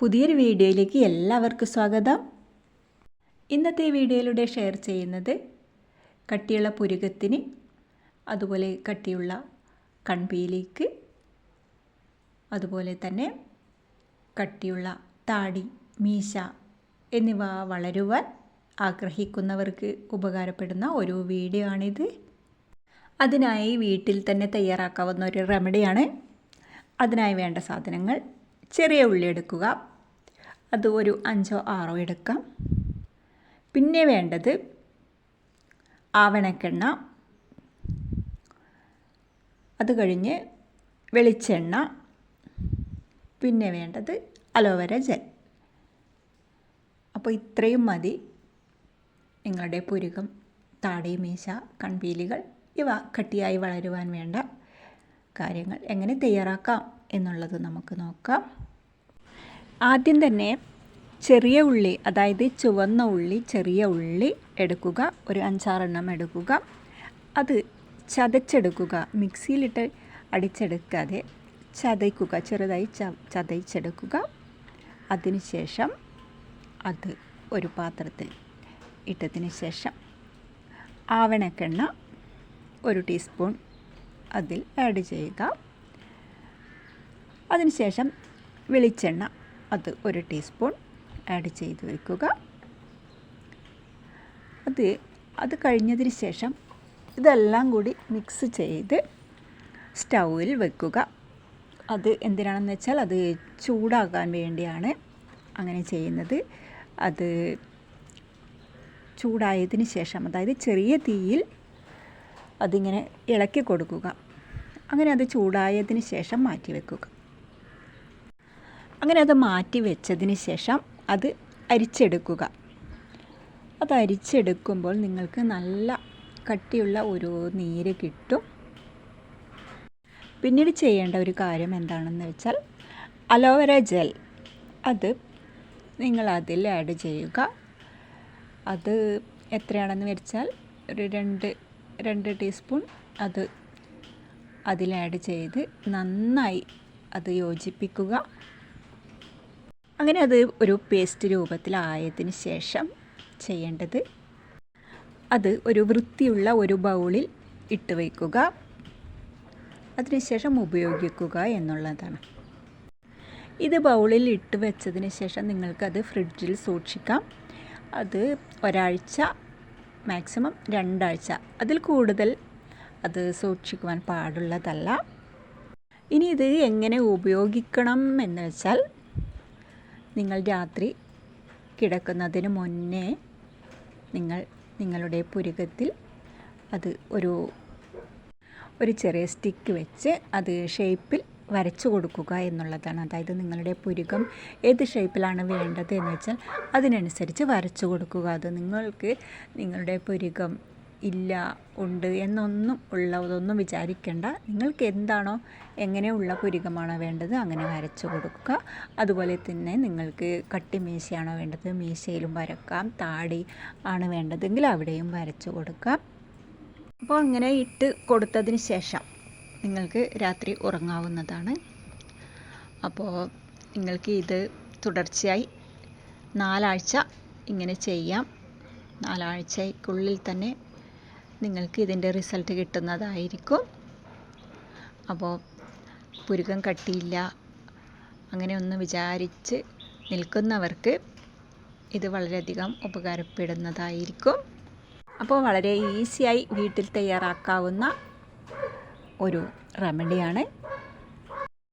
പുതിയൊരു വീഡിയോയിലേക്ക് എല്ലാവർക്കും സ്വാഗതം. ഇന്നത്തെ വീഡിയോയിലൂടെ ഷെയർ ചെയ്യുന്നത് കട്ടിയുള്ള പുരുകത്തിന് അതുപോലെ കട്ടിയുള്ള കൺപിയിലേക്ക് അതുപോലെ തന്നെ കട്ടിയുള്ള താടി മീശ എന്നിവ വളരുവാൻ ആഗ്രഹിക്കുന്നവർക്ക് ഉപകാരപ്പെടുന്ന ഒരു വീഡിയോ ആണിത്. അതിനായി വീട്ടിൽ തന്നെ തയ്യാറാക്കാവുന്ന ഒരു റെമഡിയാണ്. അതിനായി വേണ്ട സാധനങ്ങൾ ചെറിയ ഉള്ളി എടുക്കുക. അത് ഒരു അഞ്ചോ ആറോ എടുക്കാം. പിന്നെ വേണ്ടത് ആവണക്കെണ്ണ. അത് കഴിഞ്ഞ് വെളിച്ചെണ്ണ. പിന്നെ വേണ്ടത് അലോവേര ജെൽ. അപ്പോൾ ഇത്രയും മതി. നിങ്ങളുടെ പുരുകം താടി മീശ കൺപീലികൾ ഇവ കട്ടിയായി വളരുവാൻ വേണ്ട കാര്യങ്ങൾ എങ്ങനെ തയ്യാറാക്കാം? എന്നുള്ളത് നമുക്ക് നോക്കാം. ആദ്യം തന്നെ ചെറിയ ഉള്ളി അതായത് ചുവന്ന ഉള്ളി ചെറിയ ഉള്ളി എടുക്കുക. ഒരു അഞ്ചാറെണ്ണം എടുക്കുക. അത് ചതച്ചെടുക്കുക. മിക്സിയിലിട്ട് അടിച്ചെടുക്കാതെ ചതയ്ക്കുക. ചെറുതായി ച ചതയിച്ചെടുക്കുക. അതിനുശേഷം അത് ഒരു പാത്രത്തിൽ ഇട്ടതിന് ശേഷം ആവണക്കെണ്ണ ഒരു ടീസ്പൂൺ അതിൽ ആഡ് ചെയ്യുക. അതിനുശേഷം വെളിച്ചെണ്ണ അത് ഒരു ടീസ്പൂൺ ആഡ് ചെയ്ത് വയ്ക്കുക അത് അത് കഴിഞ്ഞതിന് ശേഷം ഇതെല്ലാം കൂടി മിക്സ് ചെയ്ത് സ്റ്റൗവിൽ വെക്കുക. അത് എന്തിനാണെന്ന് വെച്ചാൽ അത് ചൂടാകാൻ വേണ്ടിയാണ് അങ്ങനെ ചെയ്യുന്നത്. അത് ചൂടായതിന് ശേഷം അതായത് ചെറിയ തീയിൽ അതിങ്ങനെ ഇളക്കി കൊടുക്കുക. അങ്ങനെ അത് ചൂടായതിന് ശേഷം മാറ്റി വെക്കുക. അങ്ങനെ അത് മാറ്റി വെച്ചതിന് ശേഷം അത് അരിച്ചെടുക്കുക. അത് അരിച്ചെടുക്കുമ്പോൾ നിങ്ങൾക്ക് നല്ല കട്ടിയുള്ള ഒരു നീര് കിട്ടും. പിന്നീട് ചെയ്യേണ്ട ഒരു കാര്യം എന്താണെന്ന് വെച്ചാൽ അലോവേര ജെൽ. അത് നിങ്ങൾ അതിൽ ആഡ് ചെയ്യുക. അത് എത്രയാണെന്ന് വെച്ചാൽ ഒരു രണ്ട് രണ്ട് ടീസ്പൂൺ അത് അതിൽ ആഡ് ചെയ്ത് നന്നായി അത് യോജിപ്പിക്കുക. അങ്ങനെ അത് ഒരു പേസ്റ്റ് രൂപത്തിലായതിന് ശേഷം ചെയ്യേണ്ടത് അത് ഒരു വൃത്തിയുള്ള ഒരു ബൗളിൽ ഇട്ട് വയ്ക്കുക. അതിനുശേഷം ഉപയോഗിക്കുക എന്നുള്ളതാണ്. ഇത് ബൗളിൽ ഇട്ട് വെച്ചതിന് ശേഷം നിങ്ങൾക്കത് ഫ്രിഡ്ജിൽ സൂക്ഷിക്കാം. അത് ഒരാഴ്ച മാക്സിമം രണ്ടാഴ്ച. അതിൽ കൂടുതൽ അത് സൂക്ഷിക്കുവാൻ പാടുള്ളതല്ല. ഇനി ഇത് എങ്ങനെ ഉപയോഗിക്കണം എന്ന് വെച്ചാൽ നിങ്ങൾ രാത്രി കിടക്കുന്നതിന് മുന്നേ നിങ്ങൾ നിങ്ങളുടെ പുരുകത്തിൽ അത് ഒരു ഒരു ചെറിയ സ്റ്റിക്ക് വെച്ച് അത് ഷേപ്പിൽ വരച്ചു കൊടുക്കുക എന്നുള്ളതാണ്. അതായത് നിങ്ങളുടെ പുരുകം ഏത് ഷേപ്പിലാണ് വേണ്ടത് എന്ന് വെച്ചാൽ അതിനനുസരിച്ച് വരച്ചു കൊടുക്കുക. അത് നിങ്ങൾക്ക് നിങ്ങളുടെ പുരുകം ഇല്ല ഉണ്ട് എന്നൊന്നും ഉള്ളതൊന്നും വിചാരിക്കേണ്ട. നിങ്ങൾക്ക് എന്താണോ എങ്ങനെയുള്ള പുരുകമാണോ വേണ്ടത് അങ്ങനെ വരച്ചു കൊടുക്കുക. അതുപോലെ തന്നെ നിങ്ങൾക്ക് കട്ടി മീശയാണോ വേണ്ടത് മീശയിലും വരക്കാം. താടി ആണ് വേണ്ടതെങ്കിൽ അവിടെയും വരച്ചു കൊടുക്കാം അപ്പോൾ അങ്ങനെ ഇട്ട് കൊടുത്തതിന് ശേഷം നിങ്ങൾക്ക് രാത്രി ഉറങ്ങാവുന്നതാണ്. അപ്പോൾ നിങ്ങൾക്ക് ഇത് തുടർച്ചയായി നാലാഴ്ച ഇങ്ങനെ ചെയ്യാം. നാലാഴ്ചയ്ക്കുള്ളിൽ തന്നെ നിങ്ങൾക്ക് ഇതിന്റെ റിസൾട്ട് കിട്ടുന്നതായിരിക്കും. അപ്പോൾ പുരുകം കട്ടിയില്ല അങ്ങനെ ഒന്ന് വിചാരിച്ച് നിൽക്കുന്നവർക്ക് ഇത് വളരെയധികം ഉപകാരപ്പെടുന്നതായിരിക്കും. അപ്പോൾ വളരെ ഈസിയായി വീട്ടിൽ തയ്യാറാക്കാവുന്ന ഒരു റെമഡിയാണ്